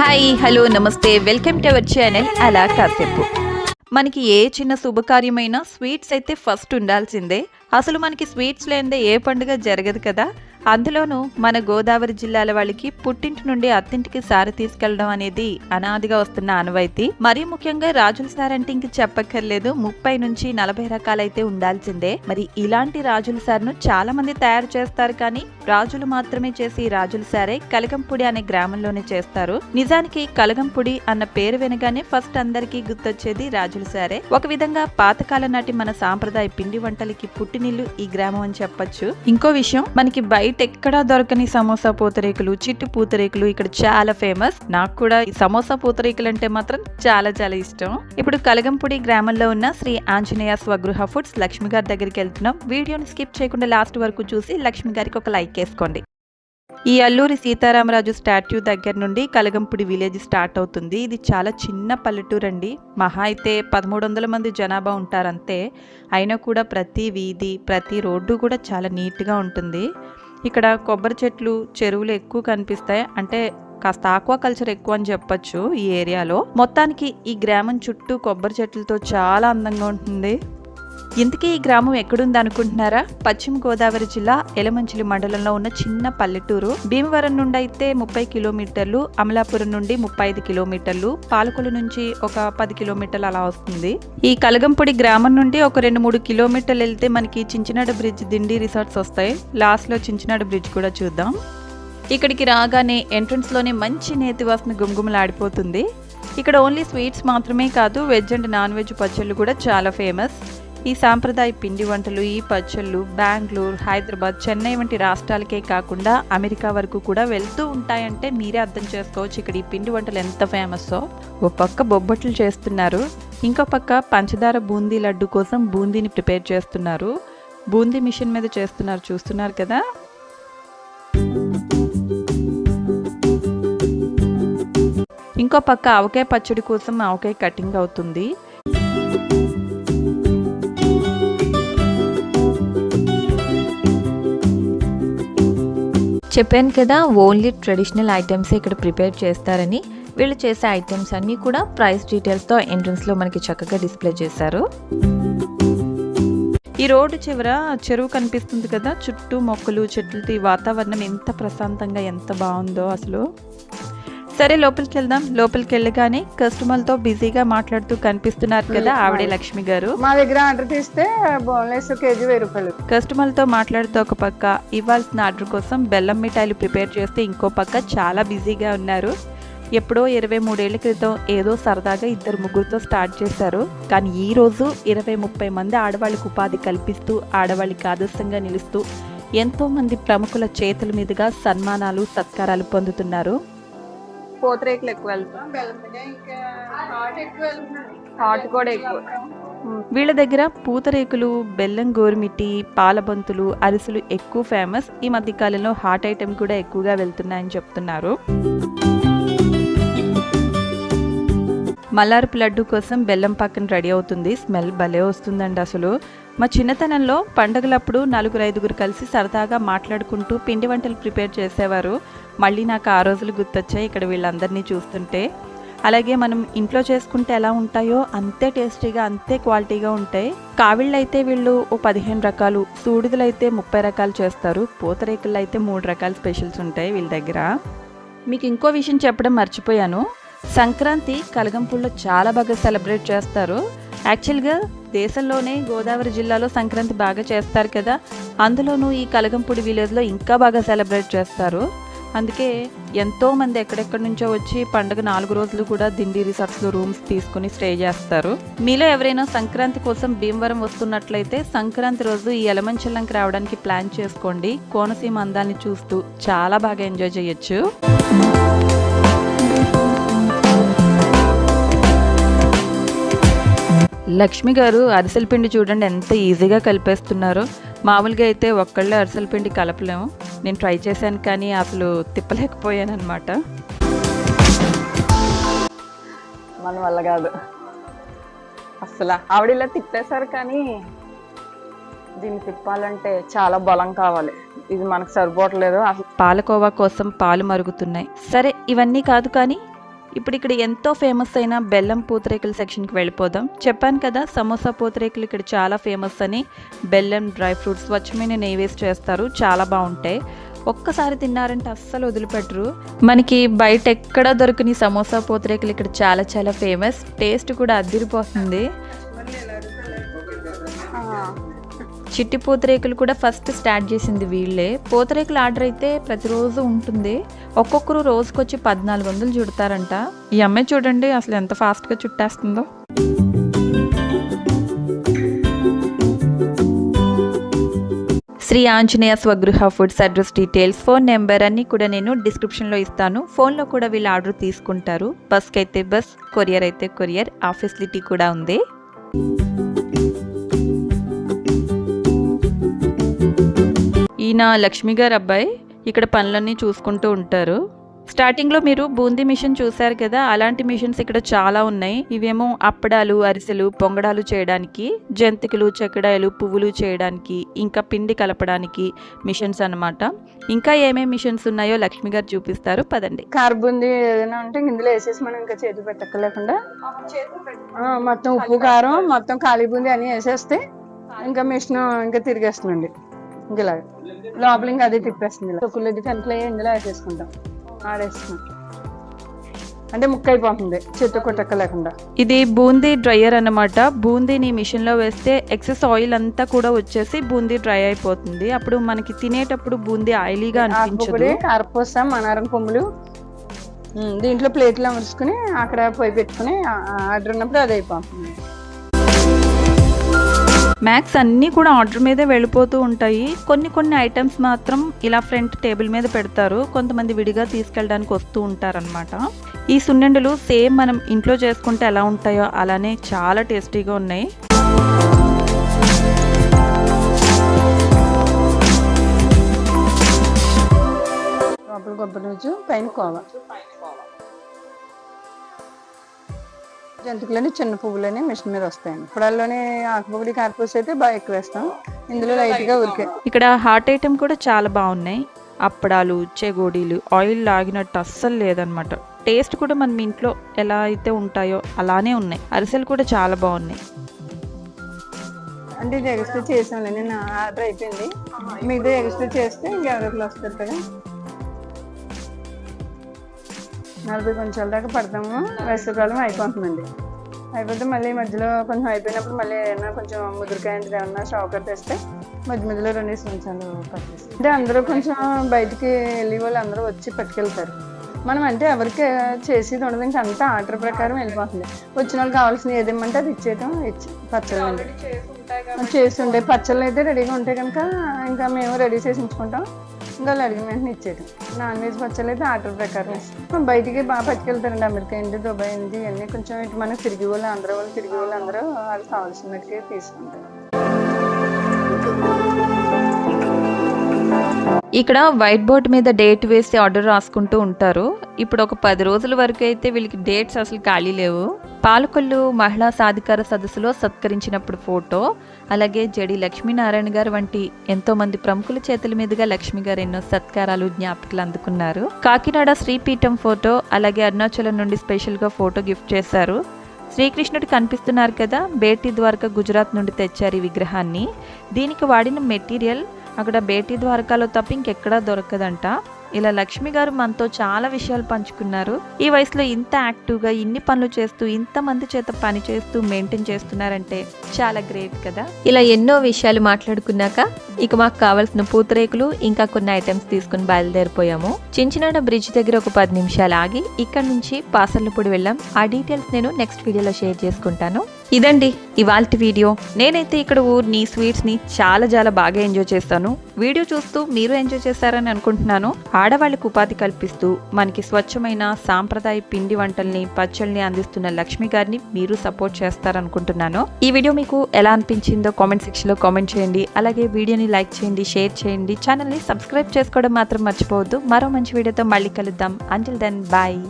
Hi hello నమస్తే. Welcome to our channel అలా కాసేపు. మనకి ఏ చిన్న శుభకార్యమైనా స్వీట్స్ అయితే ఫస్ట్ ఉండాల్సిందే. అసలు మనకి స్వీట్స్ లేనిదే ఏ పండుగ జరగదు కదా. అందులోనూ మన గోదావరి జిల్లాల వాళ్ళకి పుట్టింటి నుండి అత్తింటికి సారి తీసుకెళ్ళడం అనేది అనాదిగా వస్తున్న ఆనవాయితీ. మరీ ముఖ్యంగా రాజుల సార్ అంటే ఇంక చెప్పక్కర్లేదు. ముప్పై నుంచి నలభై రకాలైతే ఉండాల్సిందే. మరి ఇలాంటి రాజుల సార్ను చాలా మంది తయారు చేస్తారు కానీ రాజులు మాత్రమే చేసి రాజుల సారే కలగంపుడి అనే గ్రామంలోనే చేస్తారు. నిజానికి కలగంపుడి అన్న పేరు వినగానే ఫస్ట్ అందరికీ గుర్తొచ్చేది రాజుల సారే. ఒక విధంగా పాతకాలం నాటి మన సాంప్రదాయ పిండి వంటలకి పుట్టినిల్లు ఈ గ్రామం అని చెప్పొచ్చు. ఇంకో విషయం మనకి బయట ఎక్కడా దొరకని సమోసా పూతరేకులు చిట్టు పూతరేకులు ఇక్కడ చాలా ఫేమస్ నాకు కూడా ఈ సమోసా పూతరేకులు అంటే మాత్రం చాలా చాలా ఇష్టం. ఇప్పుడు కలగంపూడి గ్రామంలో ఉన్న శ్రీ ఆంజనేయ స్వగృహ ఫుడ్స్ లక్ష్మి గారి దగ్గరికి వెళ్తున్నాం. వీడియోని స్కిప్ చేయకుండా లాస్ట్ వరకు చూసి లక్ష్మి గారికి ఒక లైక్ వేసుకోండి. ఈ అల్లూరి సీతారామరాజు స్టాట్యూ దగ్గర నుండి కలగంపుడి విలేజ్ స్టార్ట్ అవుతుంది. ఇది చాలా చిన్న పల్లెటూరు అండి. మహా అయితే పదమూడు వందల మంది జనాభా ఉంటారంతే. అయినా కూడా ప్రతి వీధి ప్రతి రోడ్డు కూడా చాలా నీట్గా ఉంటుంది. ఇక్కడ కొబ్బరి చెట్లు చెరువులు ఎక్కువ కనిపిస్తాయి. అంటే కాస్త ఆక్వా కల్చర్ ఎక్కువ అని చెప్పొచ్చు ఈ ఏరియాలో. మొత్తానికి ఈ గ్రామం చుట్టూ కొబ్బరి చెట్లతో చాలా అందంగా ఉంటుంది. ఇంతకీ ఈ గ్రామం ఎక్కడుంది అనుకుంటున్నారా పశ్చిమ గోదావరి జిల్లా ఎలమంచిలి మండలంలో ఉన్న చిన్న పల్లెటూరు. భీమవరం నుండి అయితే ముప్పై కిలోమీటర్లు అమలాపురం నుండి ముప్పై ఐదు కిలోమీటర్లు పాలకొలు నుంచి ఒక పది కిలోమీటర్లు అలా వస్తుంది. ఈ కలగంపొడి గ్రామం నుండి ఒక రెండు మూడు కిలోమీటర్లు వెళ్తే మనకి చించినాడ బ్రిడ్జ్ దిండి రిసార్ట్స్ వస్తాయి. లాస్ట్లో చించినాడ బ్రిడ్జ్ కూడా చూద్దాం. ఇక్కడికి రాగానే ఎంట్రన్స్లోనే మంచి నేతి వాసన గుమగుమలాడిపోతుంది. ఇక్కడ ఓన్లీ స్వీట్స్ మాత్రమే కాదు వెజ్ అండ్ నాన్ వెజ్ పచ్చళ్ళు కూడా చాలా ఫేమస్. ఈ సాంప్రదాయ పిండి వంటలు ఈ పచ్చళ్ళు బెంగళూరు హైదరాబాద్ చెన్నై వంటి రాష్ట్రాలకే కాకుండా అమెరికా వరకు కూడా వెళ్తూ ఉంటాయంటే మీరే అర్థం చేసుకోవచ్చు. ఇక్కడ ఈ పిండి వంటలు ఎంత ఫేమస్సో ఓ పక్క బొబ్బట్లు చేస్తున్నారు. ఇంకో పక్క పంచదార బూందీ లడ్డు కోసం బూందీని ప్రిపేర్ చేస్తున్నారు. బూందీ మిషన్ మీద చేస్తున్నారు. చూస్తున్నారు కదా? ఇంకో పక్క ఆవకాయ పచ్చడి కోసం ఆవకాయ కటింగ్ అవుతుంది. చెప్పాను కదా ఓన్లీ ట్రెడిషనల్ ఐటమ్స్ ఇక్కడ ప్రిపేర్ చేస్తారని. వీళ్ళు చేసే ఐటమ్స్ అన్నీ కూడా ప్రైస్ డీటెయిల్స్తో ఎంట్రన్స్లో మనకి చక్కగా డిస్ప్లే చేశారు. ఈ రోడ్డు చివర చెరువు కనిపిస్తుంది కదా చుట్టూ మొక్కలు చెట్లతో ఈ వాతావరణం ఎంత ప్రశాంతంగా ఎంత బాగుందో అసలు. సరే లోపలికి వెళ్దాం. లోపలికి వెళ్ళగానే కస్టమర్లతో బిజీగా మాట్లాడుతూ కనిపిస్తున్నారు కదా ఆవిడే లక్ష్మి గారు. మా దగ్గర ఆర్డర్ తీస్తే బోన్లెస్ కేజీ వెయ్యి రూపాయలు. కస్టమర్లతో మాట్లాడుతూ ఒక పక్క ఇవ్వాల్సిన ఆర్డర్ కోసం బెల్లం మిఠాయిలు ప్రిపేర్ చేస్తే ఇంకో పక్క చాలా బిజీగా ఉన్నారు. ఎప్పుడో ఇరవై మూడేళ్ళ క్రితం ఏదో సరదాగా ఇద్దరు ముగ్గురితో స్టార్ట్ చేశారు. కానీ ఈ రోజు ఇరవై ముప్పై మంది ఆడవాళ్ళకు ఉపాధి కల్పిస్తూ ఆడవాళ్ళకి ఆదర్శంగా నిలుస్తూ ఎంతో మంది ప్రముఖుల చేతుల మీదుగా సన్మానాలు సత్కారాలు పొందుతున్నారు. పూతరేకులు ఎక్కువ వెళ్తాం. హాట్ కూడా ఎక్కువ. వీళ్ళ దగ్గర పూతరేకులు బెల్లం గోరుమిట్టి పాలబంతులు అరిసెలు ఎక్కువ ఫేమస్. ఈ మధ్య కాలంలో హాట్ ఐటెం కూడా ఎక్కువగా వెళ్తున్నాయని చెప్తున్నారు. మల్లారపు లడ్డు కోసం బెల్లం పక్కన రెడీ అవుతుంది. స్మెల్ భలే వస్తుందండి అసలు. మా చిన్నతనంలో పండగలప్పుడు నలుగురు ఐదుగురు కలిసి సరదాగా మాట్లాడుకుంటూ పిండి వంటలు ప్రిపేర్ చేసేవారు. మళ్ళీ నాకు ఆ రోజులు గుర్తొచ్చాయి. ఇక్కడ వీళ్ళందరినీ చూస్తుంటే. అలాగే మనం ఇంట్లో చేసుకుంటే ఎలా ఉంటాయో అంతే టేస్టీగా అంతే క్వాలిటీగా ఉంటాయి. కావిళ్ళైతే వీళ్ళు ఓ పదిహేను రకాలు సూడిదలైతే ముప్పై రకాలు చేస్తారు. పూతరేకులు అయితే మూడు రకాల స్పెషల్స్ ఉంటాయి వీళ్ళ దగ్గర. మీకు ఇంకో విషయం చెప్పడం మర్చిపోయాను. సంక్రాంతి కలగంపూడిలో చాలా బాగా సెలబ్రేట్ చేస్తారు. యాక్చువల్గా దేశంలోనే గోదావరి జిల్లాలో సంక్రాంతి బాగా చేస్తారు కదా. అందులోనూ ఈ కలగంపూడి విలేజ్లో ఇంకా బాగా సెలబ్రేట్ చేస్తారు. అందుకే ఎంతో మంది ఎక్కడెక్కడి నుంచో వచ్చి పండుగ నాలుగు రోజులు కూడా దిండి రిసార్ట్స్లో రూమ్స్ తీసుకుని స్టే చేస్తారు. మీలో ఎవరైనా సంక్రాంతి కోసం భీమవరం వస్తున్నట్లయితే సంక్రాంతి రోజు ఈ ఎలమంచలంకి రావడానికి ప్లాన్ చేసుకోండి. కోనసీమ అందాన్ని చూస్తూ చాలా బాగా ఎంజాయ్ చేయొచ్చు. లక్ష్మి గారు అరిసెల పిండి చూడండి ఎంత ఈజీగా కలిపేస్తున్నారో. మామూలుగా అయితే ఒక్కళ్ళే అరిసెల పిండి కలపలేము. నేను ట్రై చేశాను కానీ అసలు తిప్పలేకపోయాను అనమాట మన వల్ల కాదు. అసలు ఆవిడ ఇలా తిప్పేశారు కానీ దీన్ని తిప్పాలంటే చాలా బలం కావాలి. ఇది మనకు సరిపోవట్లేదు. అసలు పాలకోవా కోసం పాలు మరుగుతున్నాయి. సరే ఇవన్నీ కాదు కానీ ఇప్పుడు ఇక్కడ ఎంతో ఫేమస్ అయిన బెల్లం పూతరేకుల సెక్షన్కి వెళ్ళిపోదాం. చెప్పాను కదా సమోసా పూతరేకులు ఇక్కడ చాలా ఫేమస్ అని. బెల్లం డ్రై ఫ్రూట్స్ స్వచ్ఛమైన నెయ్యి వేసి చేస్తారు. చాలా బాగుంటాయి. ఒక్కసారి తిన్నారంటే అస్సలు వదిలిపెట్టరు. మనకి బయట ఎక్కడ దొరకని సమోసా పూతరేకులు ఇక్కడ చాలా చాలా ఫేమస్ టేస్ట్ కూడా అదిరిపోతుంది. చిట్టి పూతరేకులు కూడా ఫస్ట్ స్టార్ట్ చేసింది వీళ్ళే. పూతరేకులు ఆర్డర్ అయితే ప్రతిరోజు ఉంటుంది. ఒక్కొక్కరు రోజుకొచ్చి పద్నాలుగు వందలు చుడతారంట. ఈ అమ్మాయి చూడండి అసలు ఎంత ఫాస్ట్గా చుట్టేస్తుందో. Shri Anjaneya Swagruha foods address details phone number అన్నీ కూడా నేను డిస్క్రిప్షన్లో ఇస్తాను. ఫోన్లో కూడా వీళ్ళు ఆర్డర్ తీసుకుంటారు. బస్కి అయితే బస్ కొరియర్ అయితే కొరియర్ ఆ ఫెసిలిటీ కూడా ఉంది. ఈయన లక్ష్మి గారు అబ్బాయి ఇక్కడ పనులన్నీ చూసుకుంటూ ఉంటారు. స్టార్టింగ్లో మీరు బూందీ మిషన్ చూశారు కదా అలాంటి మిషన్స్ ఇక్కడ చాలా ఉన్నాయి. ఇవేమో అప్పడాలు అరిసెలు పొంగడాలు చేయడానికి జంతికలు చెక్కడాయలు పువ్వులు చేయడానికి ఇంకా పిండి కలపడానికి మిషన్స్ అన్నమాట. ఇంకా ఏమేమి మిషన్స్ ఉన్నాయో లక్ష్మి గారు చూపిస్తారు. పదండి. కార్బుంది ఏదైనా ఉంటే ఇందులో వేసేసి మనం ఇంకా చేతులు పెట్టక్కర్లేకుండా. మొత్తం ఉప్పు కారం మొత్తం ఖాళీ బూంది అన్ని వేసేస్తే ఇంకా మిషన్ ఇంకా తిరిగేస్తుందండి. ఇంక ఇలాగ లోపల ఇంకా అదే తిప్పేస్తుంది ఇలా తొక్కులది కంట్లో ఇందులో వేసేసుకుంటాం. ఆడేస్తున్నాం అంటే ముక్క అయిపోతుంది చేతి కొట్టక్క లేకుండా ఇది బూందీ డ్రయర్ అన్నమాట. బూందీని మిషన్లో వేస్తే ఎక్సెస్ ఆయిల్ అంతా కూడా వచ్చేసి బూందీ డ్రై అయిపోతుంది. అప్పుడు మనకి తినేటప్పుడు బూందీ ఆయిలీగా అనిపించదు. కారపూస మనారం కొమ్ములు దీంట్లో ప్లేట్లు అమర్చుకుని అక్కడ పొయ్యి పెట్టుకుని ఆర్డర్ ఉన్నప్పుడు అది అయిపోతుంది. మ్యాక్స్ అన్నీ కూడా ఆర్డర్ మీదే వెళ్ళిపోతూ ఉంటాయి. కొన్ని కొన్ని ఐటమ్స్ మాత్రం ఇలా ఫ్రంట్ టేబుల్ మీద పెడతారు. కొంతమంది విడిగా తీసుకెళ్ళడానికి వస్తూ ఉంటారనమాట ఈ సున్నెండులు సేమ్ మనం ఇంట్లో చేసుకుంటే ఎలా ఉంటాయో అలానే చాలా టేస్టీగా ఉన్నాయి. లోపల కొబ్బరి రోజు పైన కోవా. జంతుకులని చిన్న పువ్వులని మిషన్ మీద వస్తాయండి. ఇప్పుడల్లోనే ఆకుపొడి కార్పూస్ అయితే బాగా ఎక్కువ వేస్తాం ఇందులో లైట్గా ఉరికే. ఇక్కడ హాట్ ఐటమ్ కూడా చాలా బాగున్నాయి. అప్పడాలు చెగోడీలు ఆయిల్ లాగినట్టు అస్సలు లేదనమాట. టేస్ట్ కూడా మనం ఇంట్లో ఎలా అయితే ఉంటాయో అలానే ఉన్నాయి. అరిసెలు కూడా చాలా బాగున్నాయి. అంటే ఇది ఎక్స్ట్రా చేసాంలే నేను ఆర్డర్ అయిపోయింది. మిగతా ఎక్స్ట్రా చేస్తే ఇంకెవరికి వస్తారు కదా. నలభై కొంచెం దాకా పడతాము. వేసవికాలం అయిపోతుందండి. అయిపోతే మళ్ళీ మధ్యలో కొంచెం అయిపోయినప్పుడు మళ్ళీ ఏమైనా కొంచెం ముదురుకాయ అంటే ఏమన్నా షాకర్ తెస్తే మధ్య మధ్యలో రెండు సంవత్సరాలు పట్టేస్తాం. అంటే అందరూ కొంచెం బయటికి వెళ్ళి వాళ్ళు అందరూ వచ్చి పట్టుకెళ్తారు. మనం అంటే ఎవరికి చేసేది ఉండదు. ఇంకా అంతా ఆర్డర్ ప్రకారం వెళ్ళిపోతుంది. వచ్చిన వాళ్ళకి కావాల్సిన ఏదేమంటే అది ఇచ్చేయటం ఇచ్చి అండి చేసి ఉండే పచ్చళ్ళు అయితే రెడీగా ఉంటాయి కనుక ఇంకా మేము రెడీ చేసి ఉంచుకుంటాం ఇంకా వాళ్ళు అడిగిన వెంటనే ఇచ్చేయటం. నాన్ వెజ్ పచ్చళ్ళు అయితే ఆర్డర్ ప్రకారం ఇస్తాం బయటికి బాగా పట్టుకెళ్తారండి. అమెరికా ఏంటి దుబాయ్ ఏంటి ఇవన్నీ కొంచెం ఇటు మనకి తిరిగి వాళ్ళు అందరూ వాళ్ళు తిరిగి వాళ్ళు అందరూ వాళ్ళకి కావాల్సిన మట్టుకే తీసుకుంటారు. ఇక్కడ వైట్ బోర్డ్ మీద డేట్ వేసి ఆర్డర్ రాసుకుంటూ ఉంటారు. ఇప్పుడు ఒక పది రోజుల వరకు అయితే వీళ్ళకి డేట్స్ అసలు ఖాళీ లేవు. పాలకొల్లు మహిళా సాధికార సదస్సులో సత్కరించినప్పుడు ఫోటో అలాగే జడి లక్ష్మీనారాయణ గారు వంటి ఎంతో మంది ప్రముఖుల చేతుల మీదుగా లక్ష్మి గారు ఎన్నో సత్కారాలు జ్ఞాపికలు అందుకున్నారు. కాకినాడ శ్రీపీఠం ఫోటో అలాగే అరుణాచలం నుండి స్పెషల్గా ఫోటో గిఫ్ట్ చేశారు. శ్రీకృష్ణుడు కనిపిస్తున్నారు కదా బేటీ ద్వారకా గుజరాత్ నుండి తెచ్చారు ఈ విగ్రహాన్ని. దీనికి వాడిన మెటీరియల్ అక్కడ బేటీ ద్వారకాలో తప్ప ఇంకెక్కడా దొరకదంట. ఇలా లక్ష్మి గారు మనతో చాలా విషయాలు పంచుకున్నారు. ఈ వయసులో ఇంత యాక్టివ్గా ఇన్ని పనులు చేస్తూ ఇంత మంది చేత పని చేస్తూ మెయింటైన్ చేస్తున్నారంటే చాలా గ్రేట్ కదా. ఇలా ఎన్నో విషయాలు మాట్లాడుకున్నాక ఇక మాకు కావాల్సిన పూతరేకులు ఇంకా కొన్ని ఐటమ్స్ తీసుకుని బయలుదేరిపోయాము. చించినాడ బ్రిడ్జ్ దగ్గర ఒక పది నిమిషాలు ఆగి ఇక్కడ నుంచి పాసర్లపూడి వెళ్ళాం. ఆ డీటెయిల్స్ నేను నెక్స్ట్ వీడియోలో షేర్ చేసుకుంటాను. ఇదండి ఇవాల్టి వీడియో. నేనైతే ఇక్కడ ఊరిని స్వీట్స్ని చాలా చాలా బాగా ఎంజాయ్ చేస్తాను. వీడియో చూస్తూ మీరు ఎంజాయ్ చేస్తారని అనుకుంటున్నాను. ఆడవాళ్ళకు ఉపాధి కల్పిస్తూ మనకి స్వచ్ఛమైన సాంప్రదాయ పిండి వంటల్ని పచ్చళ్ళని అందిస్తున్న లక్ష్మి గారిని మీరు సపోర్ట్ చేస్తారనుకుంటున్నాను. ఈ వీడియో మీకు ఎలా అనిపించిందో కామెంట్ సెక్షన్లో కామెంట్ చేయండి. అలాగే వీడియోని లైక్ చేయండి షేర్ చేయండి. ఛానల్ని సబ్స్క్రైబ్ చేసుకోవడం మాత్రం మర్చిపోవద్దు. మరో మంచి వీడియోతో మళ్ళీ కలుద్దాం. Until then bye.